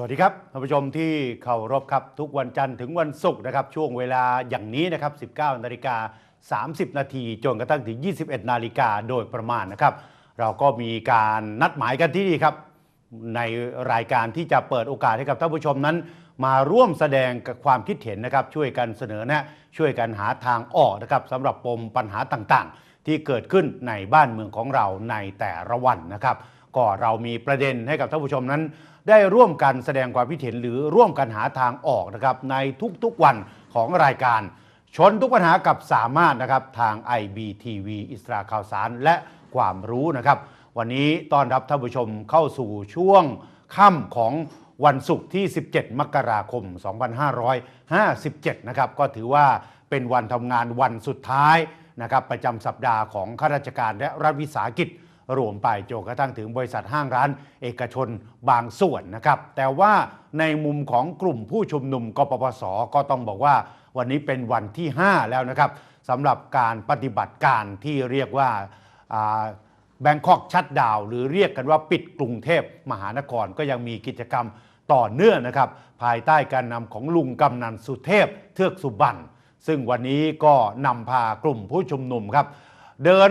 สวัสดีครับท่านผู้ชมที่เคารพครับ ทุกวันจันทร์ถึงวันศุกร์นะครับ ช่วงเวลาอย่างนี้นะครับ 19นาฬิกา30 นาทีจนกระทั่งถึง 21 นาฬิกาโดยประมาณนะครับ เราก็มีการนัดหมายกันที่นี่ครับ ในรายการที่จะเปิดโอกาสให้กับท่านผู้ชมนั้น มาร่วมแสดงกับความคิดเห็นนะครับ ช่วยกันเสนอแนะช่วยกันหาทางออกนะครับสำหรับปมปัญหาต่างๆ ที่เกิดขึ้นในบ้านเมืองของเราในแต่ละวันนะครับก็เรามีประเด็นให้กับท่านผู้ชมนั้น ได้ร่วมกันแสดงความคิดเห็นหรือร่วมกันหาทางออกนะครับในทุกๆวันของรายการ ชนทุกปัญหากับสามารถนะครับทาง IBTV อิสราข่าวสารและความรู้นะครับ วันนี้ต้อนรับท่านผู้ชมเข้าสู่ช่วงค่ำของวันศุกร์ที่ 17 มกราคม 2557 นะครับก็ถือว่าเป็นวันทำงานวันสุดท้ายนะครับประจำสัปดาห์ของข้าราชการและรัฐวิสาหกิจ รวมไปจนกระทั่งถึงบริษัทห้างร้าน เอกชนบางส่วนนะครับ แต่ว่าในมุมของกลุ่มผู้ชุมนุมกปปสก็ต้องบอกว่าวันนี้เป็นวันที่ 5 แล้วนะครับสำหรับการปฏิบัติการที่เรียกว่าแบงคอกชัดดาวหรือเรียกกันว่าปิดกรุงเทพมหานครก็ยังมีกิจกรรมต่อเนื่องนะครับ ภายใต้การนำของลุงกำนันสุเทพเทือกสุบรรณซึ่งวันนี้ก็นำพากลุ่มผู้ชุมนุมครับ เดิน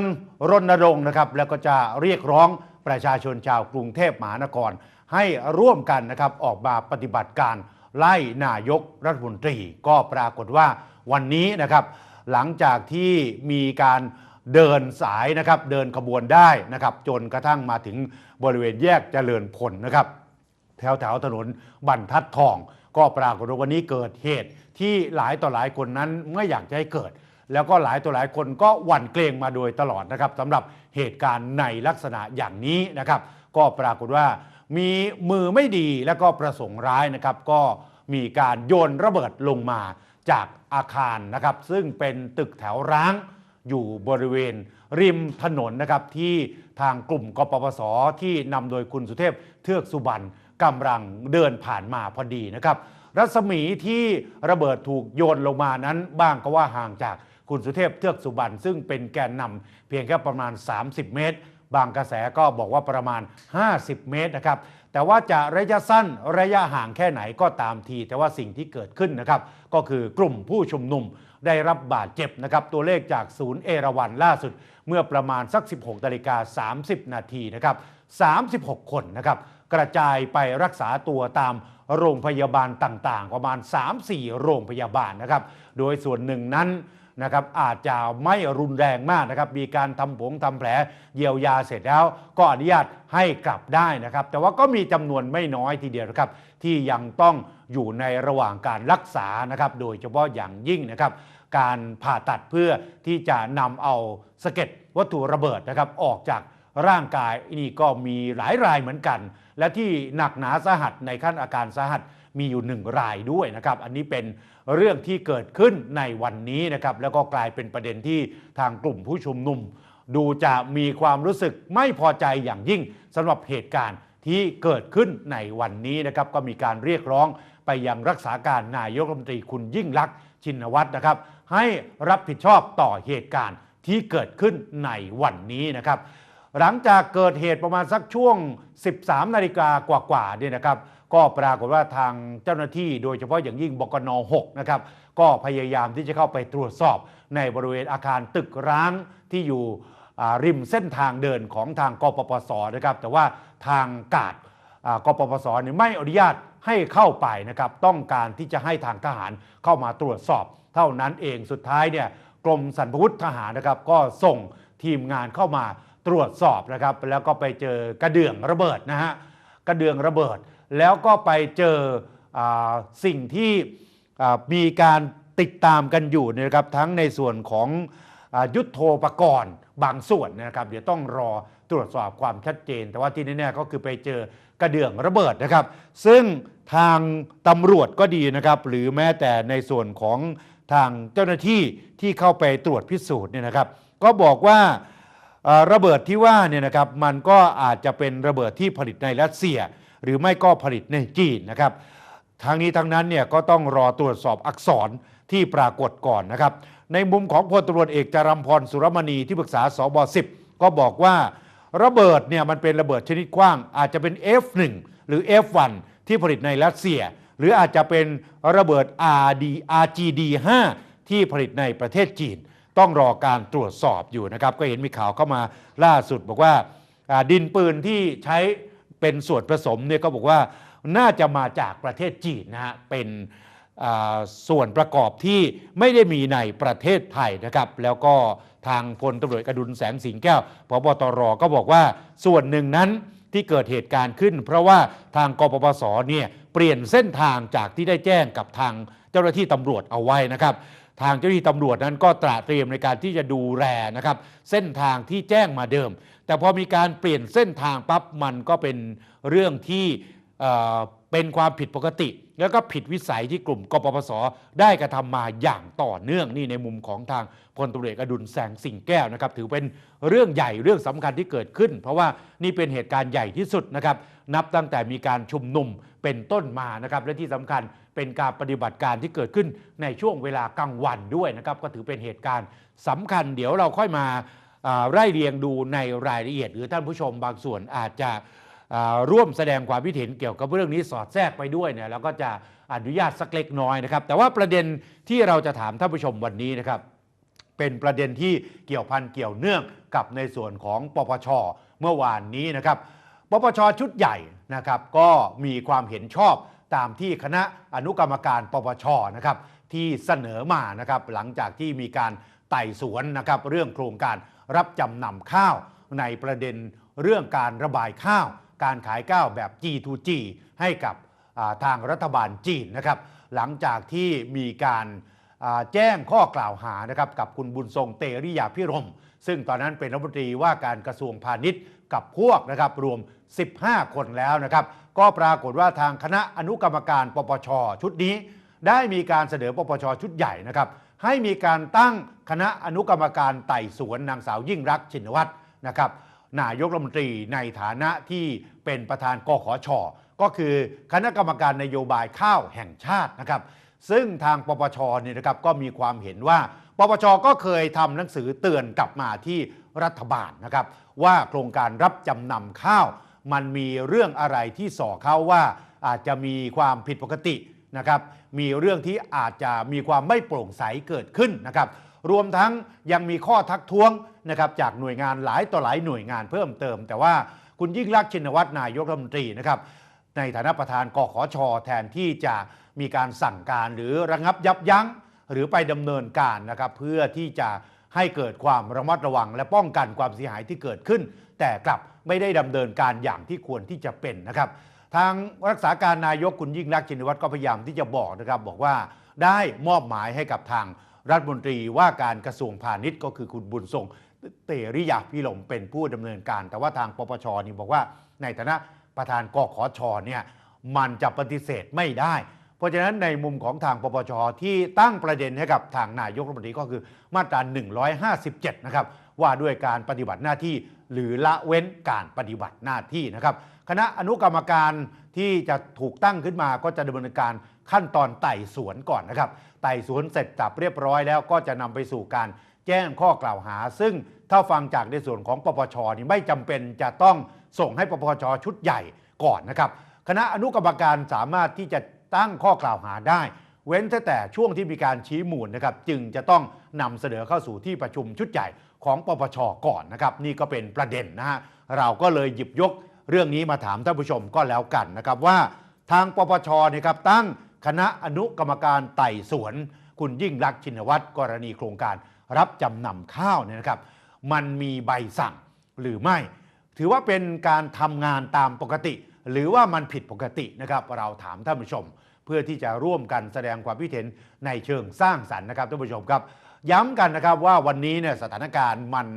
รณรงค์นะครับแล้วก็จะเรียกร้องประชาชนชาวกรุงเทพมหานคร ให้ร่วมกันนะครับออกมาปฏิบัติการไล่นายกรัฐมนตรี ก็ปรากฏว่าวันนี้นะครับหลังจากที่มีการเดินสายนะครับเดินขบวนได้นะครับจนกระทั่งมาถึงบริเวณแยกเจริญพลนะครับแถวแถวถนนบรรทัดทอง ก็ปรากฏว่าวันนี้เกิดเหตุที่หลายต่อหลายคนนั้นไม่อยากจะให้เกิด แล้วก็หลายต่อหลายคนก็หวั่นเกรงมาโดยตลอดนะครับสำหรับเหตุการณ์ในลักษณะอย่างนี้นะครับ ก็ปรากฏว่ามีมือไม่ดีแล้วก็ประสงค์ร้ายนะครับ ก็มีการโยนระเบิดลงมาจากอาคารนะครับ ซึ่งเป็นตึกแถวร้างอยู่บริเวณริมถนนนะครับที่ทางกลุ่มกปปสที่นำโดยคุณสุเทพเทือกสุบรรณกำลังเดินผ่านมาพอดีนะครับ รัศมีที่ระเบิดถูกโยนลงมานั้นบ้างก็ว่าห่างจาก คุณสุเทพเทือกสุบรรณซึ่งเป็นแกนนำเพียงแค่ประมาณ 30 เมตร บางกระแสก็บอกว่าประมาณ 50 เมตรนะครับแต่ว่าจะระยะสั้นระยะห่างแค่ไหนก็ตามที แต่ว่าสิ่งที่เกิดขึ้นนะครับ ก็คือกลุ่มผู้ชุมนุมได้รับบาดเจ็บนะครับ ตัวเลขจากศูนย์เอราวันล่าสุด เมื่อประมาณสัก 16นาฬิกา30 นาทีนะครับ 36 คนนะครับ กระจายไปรักษาตัวตามโรงพยาบาลต่างๆ ประมาณ 3-4 โรงพยาบาลนะครับ โดยส่วนหนึ่งนั้น นะครับอาจจะไม่รุนแรงมากนะครับมีการทำผงทำแผลเยียวยาเสร็จแล้ว ก็อนุญาตให้กลับได้นะครับ แต่ว่าก็มีจำนวนไม่น้อยทีเดียวนะครับที่ยังต้องอยู่ในระหว่างการรักษานะครับโดยเฉพาะอย่างยิ่งนะครับการผ่าตัดเพื่อที่จะนำเอาสะเก็ดวัตถุระเบิดนะครับออกจากร่างกายนี่ก็มีหลายรายเหมือนกัน และที่หนักหนาสาหัสในขั้นอาการสาหัส มีอยู่หนึ่งรายด้วยนะครับ อันนี้เป็นเรื่องที่เกิดขึ้นในวันนี้นะครับ แล้วก็กลายเป็นประเด็นที่ทางกลุ่มผู้ชุมนุม ดูจะมีความรู้สึกไม่พอใจอย่างยิ่งสำหรับเหตุการณ์ที่เกิดขึ้นในวันนี้นะครับ ก็มีการเรียกร้องไปยังรักษาการนายกรัฐมนตรีคุณยิ่งลักษณ์ชินวัตรนะครับ ให้รับผิดชอบต่อเหตุการณ์ที่เกิดขึ้นในวันนี้นะครับ หลังจากเกิดเหตุประมาณสักช่วง 13 นาฬิกากว่าๆเนี่ยนะครับ ก็ปรากฏว่าทางเจ้าหน้าที่โดยเฉพาะอย่างยิ่งบกน6นะครับก็พยายามที่จะเข้าไปตรวจสอบในบริเวณอาคารตึกร้างที่อยู่ริมเส้นทางเดินของทางกปปสนะครับแต่ว่าทางกาดกปปสเนี่ยไม่อนุญาตให้เข้าไปนะครับต้องการที่จะให้ทางทหารเข้ามาตรวจสอบ เท่านั้นเองสุดท้ายเนี่ยกรมสรรพวุธทหารนะครับก็ส่งทีมงานเข้ามาตรวจสอบนะครับแล้วก็ไปเจอกระเดื่องระเบิดนะฮะกระเดื่องระเบิด แล้วก็ไปเจออสิ่งที่มีการติดตามกันอยู่นะครับทั้งในส่วนของอยุทโธปกรณ์บางส่วนนะครับ เดี๋ยวต้องรอตรวจสอบความชัดเจน แต่ว่าที่แน่ๆก็คือไปเจอกระเดื่องระเบิดนะครับ ซึ่งทางตำรวจก็ดีนะครับ หรือแม้แต่ในส่วนของทางเจ้าหน้าที่ที่เข้าไปตรวจพิสูจน์เนี่ยนะครับ ก็บอกว่าระเบิดที่ว่าเนี่ยนะครับมันก็อาจจะเป็นระเบิดที่ผลิตในรัสเซีย หรือไม่ก็ผลิตในจีนนะครับทางนี้ทั้งนั้นเนี่ยก็ต้องรอตรวจสอบอักษรที่ปรากฏก่อนนะครับ ในมุมของพลตรวจเอกจารมพรสุรมณีที่ปรึกษาสบ10 ก็บอกว่า ระเบิดเนี่ยมันเป็นระเบิดชนิดกว้าง อาจจะเป็น F1 หรือ F1 ที่ผลิตในรัสเซีย หรืออาจจะเป็นระเบิด RD RGD5 ที่ผลิตในประเทศจีน ต้องรอการตรวจสอบอยู่นะครับ ก็เห็นมีข่าวเข้ามาล่าสุดบอกว่าดินปืนที่ใช้ เป็นส่วนผสมเนี่ยก็บอกว่าน่าจะมาจากประเทศจีนนะฮะเป็นส่วนประกอบที่ไม่ได้มีในประเทศไทยนะครับ แล้วก็ทางพลตำรวจกระดุลแสงสิงแก้วพบตรก็บอกว่าส่วนหนึ่งนั้นที่เกิดเหตุการณ์ขึ้น เพราะว่าทางกปปสเนี่ยเปลี่ยนเส้นทางจากที่ได้แจ้งกับทางเจ้าหน้าที่ตำรวจเอาไว้นะครับ ทางเจ้าหน้าที่ตำรวจนั้นก็ตระเตรียมในการที่จะดูแลนะครับ เส้นทางที่แจ้งมาเดิม แต่พอมีการเปลี่ยนเส้นทางปั๊บมันก็เป็นเรื่องที่เป็นความผิดปกติ แล้วก็ผิดวิสัยที่กลุ่มกปปส ได้กระทำมาอย่างต่อเนื่องนี่ในมุมของทางพลตำรวจเอกอดุลแสงสิงแก้วนะครับ ถือเป็นเรื่องใหญ่เรื่องสำคัญที่เกิดขึ้น เพราะว่านี่เป็นเหตุการณ์ใหญ่ที่สุดนะครับ นับตั้งแต่มีการชุมนุมเป็นต้นมานะครับ และที่สำคัญเป็นการปฏิบัติการที่เกิดขึ้นในช่วงเวลากลางวันด้วยนะครับ ก็ถือเป็นเหตุการณ์สำคัญ เดี๋ยวเราค่อยมา ไล่เรียงดูในรายละเอียด หรือท่านผู้ชมบางส่วนอาจจะร่วมแสดงความคิดเห็นเกี่ยวกับเรื่องนี้สอดแทรกไปด้วยเนี่ยแล้วก็จะอนุญาตสักเล็กน้อยนะครับ แต่ว่าประเด็นที่เราจะถามท่านผู้ชมวันนี้นะครับ เป็นประเด็นที่เกี่ยวพันเกี่ยวเนื่องกับในส่วนของปปชเมื่อวานนี้นะครับปปชชุดใหญ่นะครับ ก็มีความเห็นชอบตามที่คณะอนุกรรมการปปชนะครับ ที่เสนอมานะครับ หลังจากที่มีการไต่สวนนะครับ เรื่องโครงการ รับจำนำข้าว ในประเด็นเรื่องการระบายข้าว การขายข้าวแบบ G2G ให้กับทางรัฐบาลจีนนะครับ หลังจากที่มีการแจ้งข้อกล่าวหานะครับกับคุณบุญทรงเตริยาพิรม ซึ่งตอนนั้นเป็นรัฐมนตรีว่าการกระทรวงพาณิชย์กับพวกนะครับรวม 15 คนแล้วนะครับ ก็ปรากฏว่าทางคณะอนุกรรมการปปชชุดนี้ ได้มีการเสนอปปชชุดใหญ่นะครับ ให้มีการตั้งคณะอนุกรรมการไต่สวนนางสาวยิ่งรักชินวัตรนะครับนายกรัฐมนตรีในฐานะที่เป็นประธานกขชก็คือคณะกรรมการนโยบายข้าวแห่งชาตินะครับ ซึ่งทางปปชเนี่ยนะครับก็มีความเห็นว่า ปปชก็เคยทำหนังสือเตือนกลับมาที่รัฐบาลนะครับ ว่าโครงการรับจำนำข้าว มันมีเรื่องอะไรที่ส่อเขาว่าอาจจะมีความผิดปกติ นะครับมีเรื่องที่อาจจะมีความไม่โปร่งใสเกิดขึ้นนะครับรวมทั้งยังมีข้อทักท้วงนะครับจากหน่วยงานหลายต่อหลายหน่วยงานเพิ่มเติม แต่ว่าคุณยิ่งรักชินวัตรนายกรัฐมนตรีนะครับในฐานะประธานกขชแทนที่จะมีการสั่งการหรือระงับยับยั้ง หรือไปดำเนินการนะครับเพื่อที่จะให้เกิดความระมัดระวัง และป้องกันความเสียหายที่เกิดขึ้น แต่กลับไม่ได้ดำเนินการอย่างที่ควรที่จะเป็นนะครับ ทางรักษาการนายกคุณยิ่งรักชินวัตรก็พยายามที่จะบอกนะครับ บอกว่าได้มอบหมายให้กับทางรัฐมนตรีว่าการกระทรวงพาณิชย์ก็คือคุณบุญทรงเตริยาพิรมเป็นผู้ดำเนินการ แต่ว่าทางปปชนี่บอกว่าในฐานะประธานกขชเนี่ยมันจะปฏิเสธไม่ได้ เพราะฉะนั้นในมุมของทางปปชที่ตั้งประเด็นให้กับทางนายกรัฐมนตรีก็คือมาตรา 157 นะครับ ว่าด้วยการปฏิบัติหน้าที่ หรือละเว้นการปฏิบัติหน้าที่นะครับ คณะอนุกรรมการที่จะถูกตั้งขึ้นมาก็จะดำเนินการขั้นตอนไต่สวนก่อนนะครับ ไต่สวนเสร็จสับเรียบร้อยแล้วก็จะนำไปสู่การแจ้งข้อกล่าวหา ซึ่งถ้าฟังจากในส่วนของปปชนี่ไม่จำเป็นจะต้องส่งให้ปปชชุดใหญ่ก่อนนะครับ คณะอนุกรรมการสามารถที่จะตั้งข้อกล่าวหาได้ เว้นแต่ช่วงที่มีการชี้มูลนะครับ จึงจะต้องนำเสนอเข้าสู่ที่ประชุมชุดใหญ่ ของปปชก่อนนะครับ นี่ก็เป็นประเด็นนะฮะเราก็เลยหยิบยกเรื่องนี้มาถามท่านผู้ชมก็แล้วกันนะครับว่าทางปปชเนี่ยครับตั้งคณะอนุกรรมการไต่สวน คุณยิ่งรักชินวัตรกรณีโครงการรับจำนำข้าวเนี่ยนะครับ มันมีใบสั่งหรือไม่ ถือว่าเป็นการทำงานตามปกติ หรือว่ามันผิดปกตินะครับ เราถามท่านผู้ชม เพื่อที่จะร่วมกันแสดงความคิดเห็นในเชิงสร้างสรรค์นะครับท่านผู้ชมครับ ย้ำกันนะครับว่าวันนี้เนี่ยสถานการณ์มัน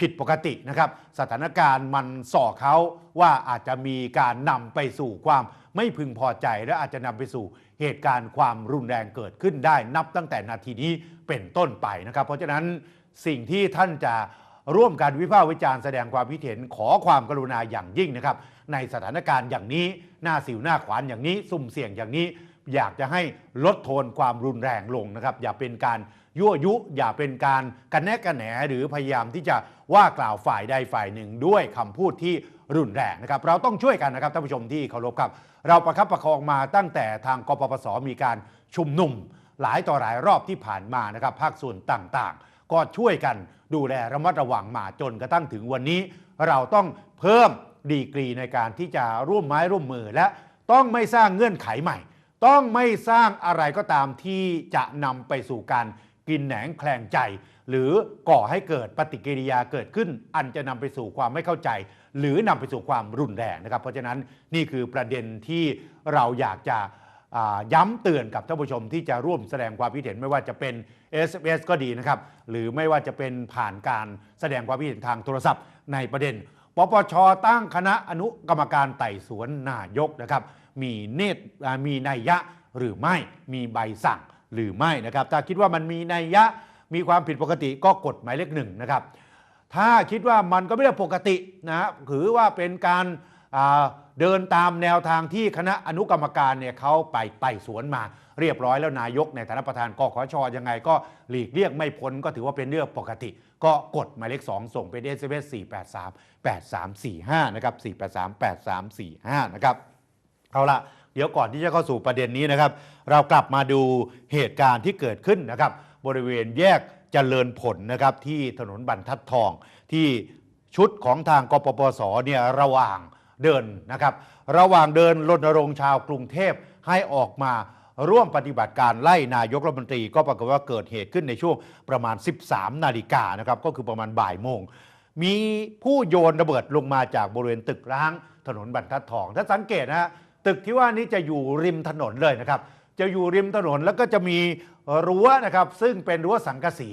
ผิดปกตินะครับ สถานการณ์มันส่อเขาว่าอาจจะมีการนำไปสู่ความไม่พึงพอใจ และอาจจะนำไปสู่เหตุการณ์ความรุนแรงเกิดขึ้นได้นับตั้งแต่นาทีนี้เป็นต้นไปนะครับ เพราะฉะนั้นสิ่งที่ท่านจะร่วมกันวิพากษ์วิจารณ์แสดงความคิดเห็นขอความกรุณาอย่างยิ่งนะครับ ในสถานการณ์อย่างนี้หน้าสิวหน้าขวานอย่างนี้ สุ่มเสี่ยงอย่างนี้ อยากจะให้ลดโทนความรุนแรงลงนะครับ อย่าเป็นการ ยั่วยุอย่าเป็นการกันแนกกันแหนหรือพยายามที่จะว่ากล่าวฝ่ายใดฝ่ายหนึ่งด้วยคำพูดที่รุนแรงนะครับ เราต้องช่วยกันนะครับท่านผู้ชมที่เคารพครับ เราประคับประคองมาตั้งแต่ทางกปปสมีการชุมนุม หลายต่อหลายรอบที่ผ่านมานะครับ ภาคส่วนต่างๆ ก็ช่วยกันดูแลระมัดระวังมาจนกระทั่งถึงวันนี้ เราต้องเพิ่มดีกรีในการที่จะร่วมไม้ร่วมมือและต้องไม่สร้างเงื่อนไขใหม่ ต้องไม่สร้างอะไรก็ตามที่จะนำไปสู่การ กินแหนงแคลงใจ หรือก่อให้เกิดปฏิกิริยาเกิดขึ้น อันจะนำไปสู่ความไม่เข้าใจ หรือนำไปสู่ความรุนแรงนะครับ เพราะฉะนั้นนี่คือประเด็นที่เราอยากจะย้ำเตือนกับท่านผู้ชมที่จะร่วมแสดงความคิดเห็นไม่ว่าจะเป็น SMS ก็ดีนะครับ หรือไม่ว่าจะเป็นผ่านการแสดงความคิดเห็นทางโทรศัพท์ ในประเด็นปปชตั้งคณะอนุกรรมการไต่สวนนายกนะครับ มีเนตรมีนัยยะหรือไม่มีใบสั่ง หรือไม่นะครับ ถ้าคิดว่ามันมีนัยยะมีความผิดปกติก็กดหมายเลขหนึ่งนะครับ ถ้าคิดว่ามันก็ไม่ได้ปกตินะฮะถือว่าเป็นการเดินตามแนวทางที่คณะอนุกรรมการเนี่ยเขาไปไต่สวนมาเรียบร้อยแล้วนายกในฐานะประธานกขชยังไงก็หลีกเลี่ยงไม่พ้นก็ถือว่าเป็นเรื่องปกติ ก็กดหมายเลข 2 ส่งเป็น SMS 483 8345 นะครับ 483 8345 นะครับ เอาละ เดี๋ยวก่อนที่จะเข้าสู่ประเด็นนี้นะครับ เรากลับมาดูเหตุการณ์ที่เกิดขึ้นนะครับ บริเวณแยกเจริญผลนะครับที่ถนนบรรทัดทองที่ชุดของทางกปปสเนี่ยระหว่างเดินนะครับ ระหว่างเดินรณรงค์ชาวกรุงเทพให้ออกมาร่วมปฏิบัติการไล่นายกรัฐมนตรี ก็ปรากฏว่าเกิดเหตุขึ้นในช่วงประมาณ 13 นาฬิกานะครับก็คือประมาณบ่ายโมง มีผู้โยนระเบิดลงมาจากบริเวณตึกร้างถนนบรรทัดทอง ถ้าสังเกตนะฮะ ตึกที่ว่านี้จะอยู่ริมถนนเลยนะครับ จะอยู่ริมถนนแล้วก็จะมีรั้วนะครับ ซึ่งเป็นรั้วสังกะสี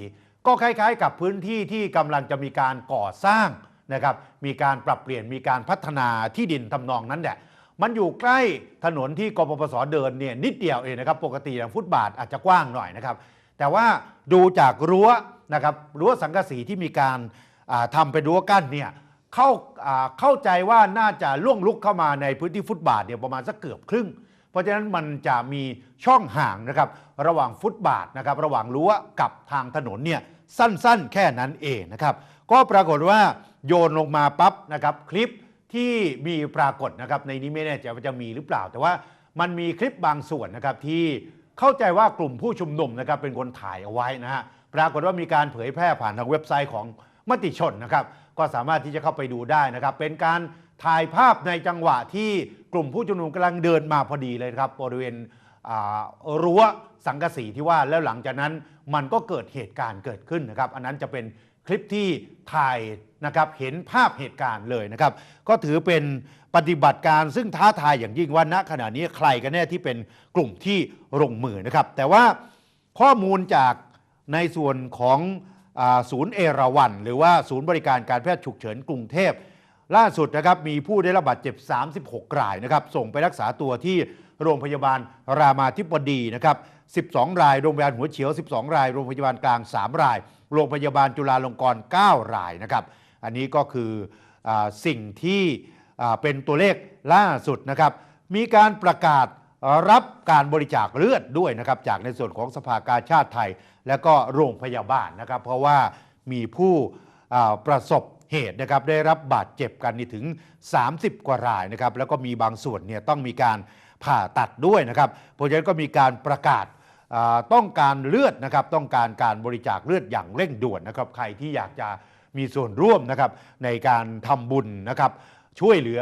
ก็คล้ายๆ กับพื้นที่ที่กำลังจะมีการก่อสร้างนะครับ มีการปรับเปลี่ยนมีการพัฒนาที่ดินทำนองนั้นแหละมันอยู่ใกล้ถนนที่กปปสเดินเนี่ยนิดเดียวเองนะครับ ปกติอย่างฟุตบาทอาจจะกว้างหน่อยนะครับ แต่ว่าดูจากรั้วนะครับรั้วสังกะสีที่มีการอ่าทำเป็นรั้วกั้นเนี่ย เข้าอ่าเข้าใจว่าน่าจะล่วงลุกเข้ามาในพื้นที่ฟุตบาทเนี่ยประมาณสักเกือบครึ่ง เพราะฉะนั้นมันจะมีช่องห่างนะครับระหว่างฟุตบาทนะครับระหว่างรั้วกับทางถนนเนี่ยสั้นๆ แค่นั้นเองนะครับก็ปรากฏว่าโยนลงมาปั๊บนะครับคลิปที่มีปรากฏนะครับในนี้ไม่แน่ใจว่าจะมีหรือเปล่า แต่ว่ามันมีคลิปบางส่วนนะครับที่เข้าใจว่ากลุ่มผู้ชุมนุมนะครับเป็นคนถ่ายเอาไว้นะฮะปรากฏว่ามีการเผยแพร่ผ่านทางเว็บไซต์ของมติชนนะครับ ก็สามารถที่จะเข้าไปดูได้นะครับ เป็นการถ่ายภาพในจังหวะที่กลุ่มผู้ชุมนุมกำลังเดินมาพอดีเลยครับบริเวณรั้วสังกสีที่ว่าแล้วหลังจากนั้นมันก็เกิดเหตุการณ์เกิดขึ้นนะครับ อันนั้นจะเป็นคลิปที่ถ่ายนะครับเห็นภาพเหตุการณ์เลยนะครับ ก็ถือเป็นปฏิบัติการซึ่งท้าทายอย่างยิ่งว่าณขณะนี้ใครกันแน่ที่เป็นกลุ่มที่ลงมือนะครับ แต่ว่าข้อมูลจากในส่วนของ ศูนย์เอราวันหรือว่าศูนย์บริการการแพทย์ฉุกเฉินกรุงเทพ ล่าสุดนะครับมีผู้ได้รับบาดเจ็บ 36 รายนะครับส่งไปรักษาตัวที่โรงพยาบาลรามาธิบดีนะครับ12 ราย โรงพยาบาลหัวเฉียว 12 ราย โรงพยาบาลกลาง 3 ราย โรงพยาบาลจุฬาลงกรณ์ 9 รายนะครับ อันนี้ก็คืออสิ่งที่เป็นตัวเลขล่าสุดนะครับ มีการประกาศ รับการบริจาคเลือดด้วยนะครับจากในส่วนของสภากาชาติไทย และก็โรงพยาบาลนะครับ เพราะว่ามีผู้ประสบเหตุนะครับได้รับบาดเจ็บกันนี่ถึง 30 กว่ารายนะครับแล้วก็มีบางส่วนเนี่ยต้องมีการผ่าตัดด้วยนะครับเพราะฉะนั้นก็มีการประกาศต้องการเลือดนะครับต้องการการบริจาคเลือดอย่างเร่งด่วนนะครับใครที่อยากจะมีส่วนร่วมนะครับในการทำบุญนะครับช่วยเหลือ